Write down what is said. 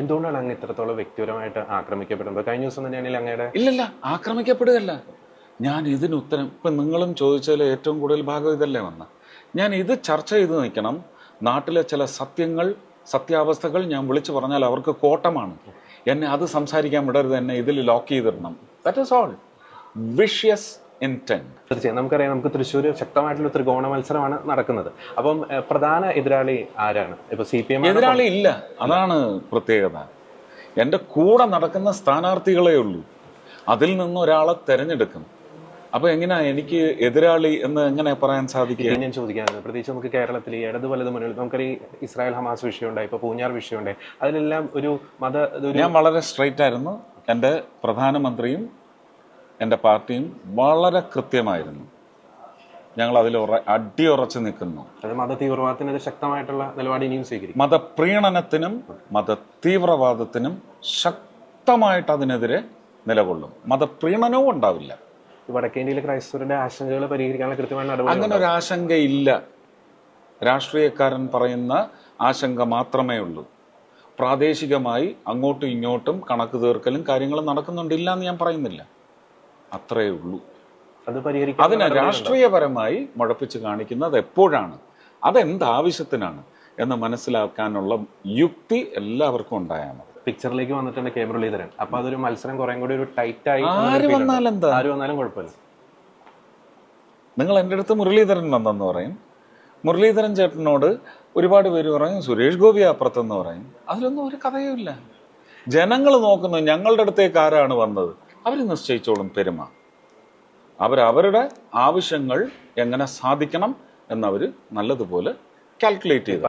എന്തുകൊണ്ടാണ് അങ്ങ് ഇത്രത്തോളം വ്യക്തിപരമായിട്ട് ആക്രമിക്കപ്പെടുന്നത്? കഴിഞ്ഞ ദിവസം തന്നെയാണെങ്കിൽ അങ്ങയുടെ ഇല്ലല്ല ആക്രമിക്കപ്പെടുകയല്ല. ഞാൻ ഇതിന് ഉത്തരം ഇപ്പം നിങ്ങളും ചോദിച്ചതിൽ ഏറ്റവും കൂടുതൽ ഭാഗം ഇതല്ലേ വന്ന? ഞാൻ ഇത് ചർച്ച ചെയ്ത് നിൽക്കണം. നാട്ടിലെ ചില സത്യങ്ങൾ സത്യാവസ്ഥകൾ ഞാൻ വിളിച്ചു പറഞ്ഞാൽ അവർക്ക് കോട്ടമാണ്. എന്നെ അത് സംസാരിക്കാൻ വിടരുത് എന്നെ ഇതിൽ ലോക്ക് ചെയ്തിടണം. ദാറ്റ് ഇസ് ഓൾ വിഷ്യസ് തീർച്ചയായും. നമുക്കറിയാം നമുക്ക് തൃശ്ശൂർ ശക്തമായിട്ടുള്ള ത്രികോണ മത്സരമാണ് നടക്കുന്നത്. അപ്പം പ്രധാന എതിരാളി ആരാണ്? ഇപ്പൊ സി പി എം എതിരാളി ഇല്ല. അതാണ് പ്രത്യേകത. എന്റെ കൂടെ നടക്കുന്ന സ്ഥാനാർത്ഥികളേ ഉള്ളൂ. അതിൽ നിന്ന് ഒരാളെ തെരഞ്ഞെടുക്കും. അപ്പൊ എങ്ങനെയാ എനിക്ക് എതിരാളി എന്ന് എങ്ങനെ പറയാൻ സാധിക്കുക? ഞാൻ ചോദിക്കാറുണ്ട് പ്രത്യേകിച്ച് നമുക്ക് കേരളത്തിൽ ഈ ഇടത് വലത് മുന്നിൽ നമുക്കറിയാം ഈ ഇസ്രായേൽ ഹമാസ് വിഷയമുണ്ടായി ഇപ്പൊ പൂഞ്ഞാർ വിഷയമുണ്ടായി. അതിലെല്ലാം ഒരു മത ഞാൻ വളരെ സ്ട്രൈറ്റ് ആയിരുന്നു. എന്റെ പ്രധാനമന്ത്രിയും എന്റെ പാർട്ടിയും വളരെ കൃത്യമായിരുന്നു. ഞങ്ങൾ അതിൽ അടിയുറച്ച് നിൽക്കുന്നു. മത തീവ്രവാദത്തിനെതിരെ ശക്തമായിട്ടുള്ള നിലപാട് ഇനിയും സ്വീകരിക്കും. മതപ്രീണനത്തിനും മത തീവ്രവാദത്തിനും ശക്തമായിട്ട് അതിനെതിരെ നിലകൊള്ളും. മതപ്രീണനവും ഉണ്ടാവില്ല. ഈ വടക്കേന്ത്യയിലെ ക്രൈസ്തവരുടെ ആശങ്കകൾ പരിഹരിക്കാനുള്ള കൃത്യമായ നടപടി അങ്ങനെ ഒരു ആശങ്കയില്ല. രാഷ്ട്രീയക്കാരൻ പറയുന്ന ആശങ്ക മാത്രമേ ഉള്ളൂ. പ്രാദേശികമായി അങ്ങോട്ടും ഇങ്ങോട്ടും കണക്ക് തീർക്കലും കാര്യങ്ങളും നടക്കുന്നുണ്ടില്ല എന്ന് ഞാൻ പറയുന്നില്ല. അത്രയേ ഉള്ളൂ. അത് പരിഹരിക്കും അതിനെ രാഷ്ട്രീയപരമായി മുഴപ്പിച്ച് കാണിക്കുന്നത് എപ്പോഴാണ്? അതെന്ത് ആവശ്യത്തിനാണ് എന്ന് മനസ്സിലാക്കാനുള്ള യുക്തി എല്ലാവർക്കും ഉണ്ടായാൽ മതി. പിക്ചറിലേക്ക് വന്നിട്ടുണ്ട് കെ മുരളീധരൻ. അപ്പൊ അതൊരു മത്സരം കുറെ കൂടി ഒരു ടൈറ്റ് ആയി ആര് വന്നാലും എന്താ ആര് വന്നാലും കുഴപ്പമില്ല. നിങ്ങൾ എന്റെ അടുത്ത് മുരളീധരൻ വന്നെന്ന് പറയും. മുരളീധരൻ ചേട്ടനോട് ഒരുപാട് പേര് പറയും സുരേഷ് ഗോപി അപ്പുറത്തെന്ന് പറയും. അതിലൊന്നും ഒരു കഥയുമില്ല. ജനങ്ങൾ നോക്കുന്നു ഞങ്ങളുടെ അടുത്തേക്ക് ആരാണ് വന്നത്? അവർ നിശ്ചയിച്ചോളും പെരുമ. അവരവരുടെ ആവശ്യങ്ങൾ എങ്ങനെ സാധിക്കണം എന്നവർ നല്ലതുപോലെ കാൽക്കുലേറ്റ് ചെയ്തു